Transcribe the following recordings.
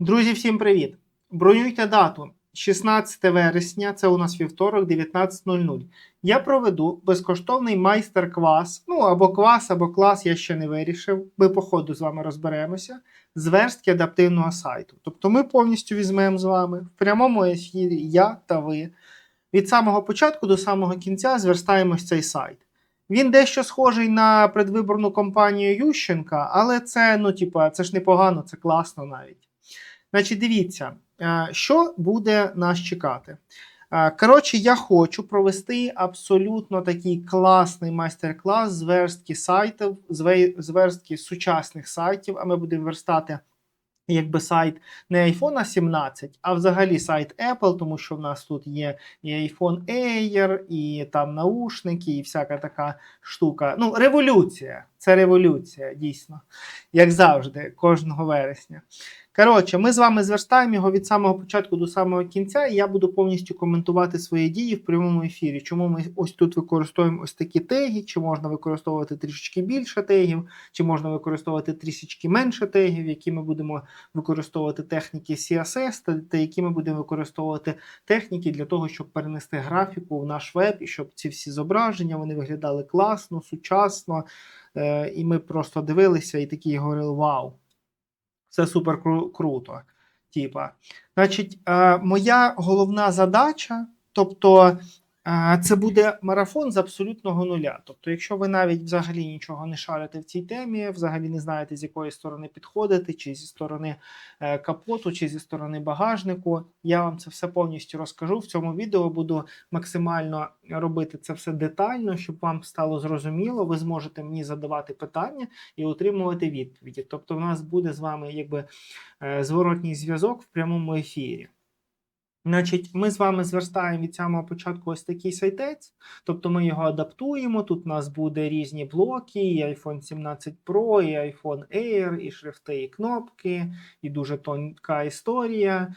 Друзі, всім привіт! Бронюйте дату 16 вересня, це у нас вівторок, 19.00. Я проведу безкоштовний майстер-клас, ну або клас, або клас, я ще не вирішив. Ми по ходу з вами розберемося. З верстки адаптивного сайту. Тобто ми повністю візьмемо з вами в прямому ефірі, я та ви. Від самого початку до самого кінця зверстаємось цей сайт. Він дещо схожий на предвиборну кампанію Ющенка, але це, ну, типа, це ж непогано, це класно навіть. Значить, дивіться, е, що буде нас чекати. Е, Коротше, я хочу провести абсолютно такий класний майстер-клас з верстки сайтів, з верстки сучасних сайтів, а ми будемо верстати якби сайт не iPhone 17, а взагалі сайт Apple, тому що в нас тут є і iPhone Air, і там наушники, і всяка така штука. Ну, революція. Це революція, дійсно. Як завжди, кожного вересня. Коротше, ми з вами зверстаємо його від самого початку до самого кінця, і я буду повністю коментувати свої дії в прямому ефірі. Чому ми ось тут використовуємо ось такі теги, чи можна використовувати трішечки більше тегів, чи можна використовувати трішечки менше тегів, які ми будемо використовувати техніки CSS, та, та які ми будемо використовувати техніки для того, щоб перенести графіку в наш веб, і щоб ці всі зображення вони виглядали класно, сучасно. І ми просто дивилися і такі говорили: Вау! Це супер кру- круто. Типа, значить, е, моя головна задача, тобто, це буде марафон з абсолютного нуля. Тобто, якщо ви навіть взагалі нічого не шарите в цій темі, взагалі не знаєте, з якої сторони підходити, чи зі сторони е, капоту, чи зі сторони багажнику, я вам це все повністю розкажу. В цьому відео буду максимально робити це все детально, щоб вам стало зрозуміло. Ви зможете мені задавати питання і отримувати відповіді. Тобто, в нас буде з вами якби е, зворотній зв'язок в прямому ефірі. Значить, ми з вами зверстаємо від самого початку ось такий сайтець, тобто ми його адаптуємо. Тут у нас буде різні блоки, і iPhone 17 Pro, і iPhone Air, і шрифти, і кнопки, і дуже тонка історія.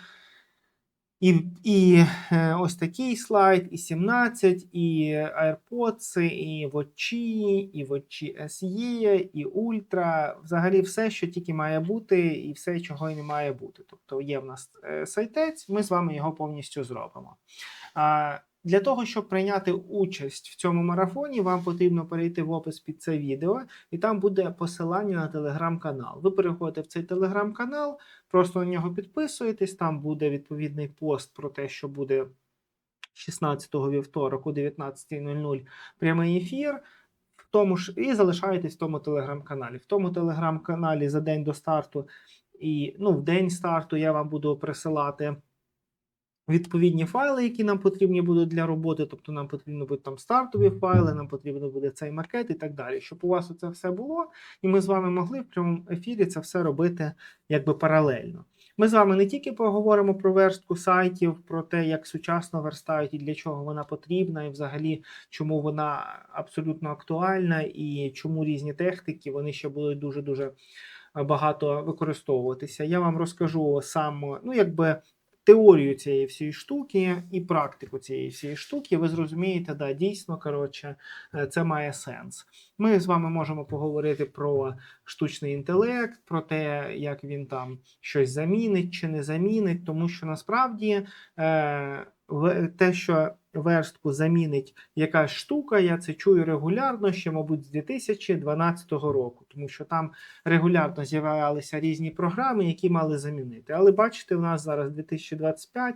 І, і е, ось такий слайд, і 17, і AirPods, і Watch, і Watch SE, і Ultra. Взагалі все, що тільки має бути, і все, чого і не має бути. Тобто є в нас е, сайтець, ми з вами його повністю зробимо. Для того, щоб прийняти участь в цьому марафоні, вам потрібно перейти в опис під це відео, і там буде посилання на телеграм-канал. Ви переходите в цей телеграм-канал, просто на нього підписуєтесь, там буде відповідний пост про те, що буде 16-го вівторок о 19.00 прямий ефір. В тому ж і залишаєтесь в тому телеграм-каналі. В тому телеграм-каналі за день до старту і ну, в день старту я вам буду присилати відповідні файли, які нам потрібні будуть для роботи. Тобто нам потрібно будуть там стартові файли, нам потрібно буде цей макет і так далі. Щоб у вас це все було, і ми з вами могли в прямому ефірі це все робити якби паралельно. Ми з вами не тільки поговоримо про верстку сайтів, про те, як сучасно верстають і для чого вона потрібна, і взагалі чому вона абсолютно актуальна, і чому різні техніки вони ще будуть дуже дуже багато використовуватися. Я вам розкажу сам, ну якби. Теорію цієї всієї штуки і практику цієї всієї штуки, ви зрозумієте, да, дійсно, коротше, е, це має сенс. Ми з вами можемо поговорити про штучний інтелект, про те, як він там щось замінить чи не замінить, тому що насправді е, те, що верстку замінить якась штука, я це чую регулярно ще, мабуть, з 2012 року, тому що там регулярно з'являлися різні програми, які мали замінити. Але бачите, у нас зараз 2025.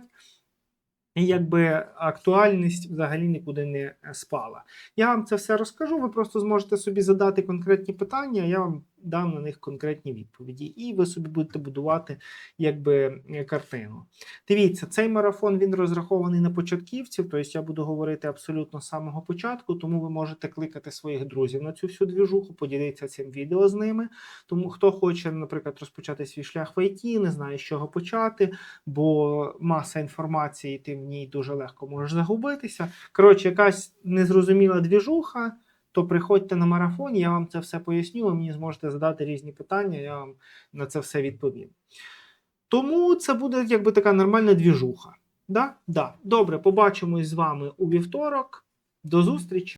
І якби актуальність взагалі нікуди не спала. Я вам це все розкажу. Ви просто зможете собі задати конкретні питання, я вам дам на них конкретні відповіді, і ви собі будете будувати якби е, картину. Дивіться, цей марафон він розрахований на початківців, тобто я буду говорити абсолютно з самого початку, тому ви можете кликати своїх друзів на цю всю двіжуху, поділитися цим відео з ними. Тому хто хоче, наприклад, розпочати свій шлях в ІТ, не знає, з чого почати, бо маса інформації, ти в ній дуже легко можеш загубитися. Коротше, якась незрозуміла двіжуха. То приходьте на марафон, я вам це все поясню, ви мені зможете задати різні питання, я вам на це все відповім. Тому це буде якби така нормальна двіжуха. Да? Да. Добре, побачимось з вами у вівторок. До зустрічі!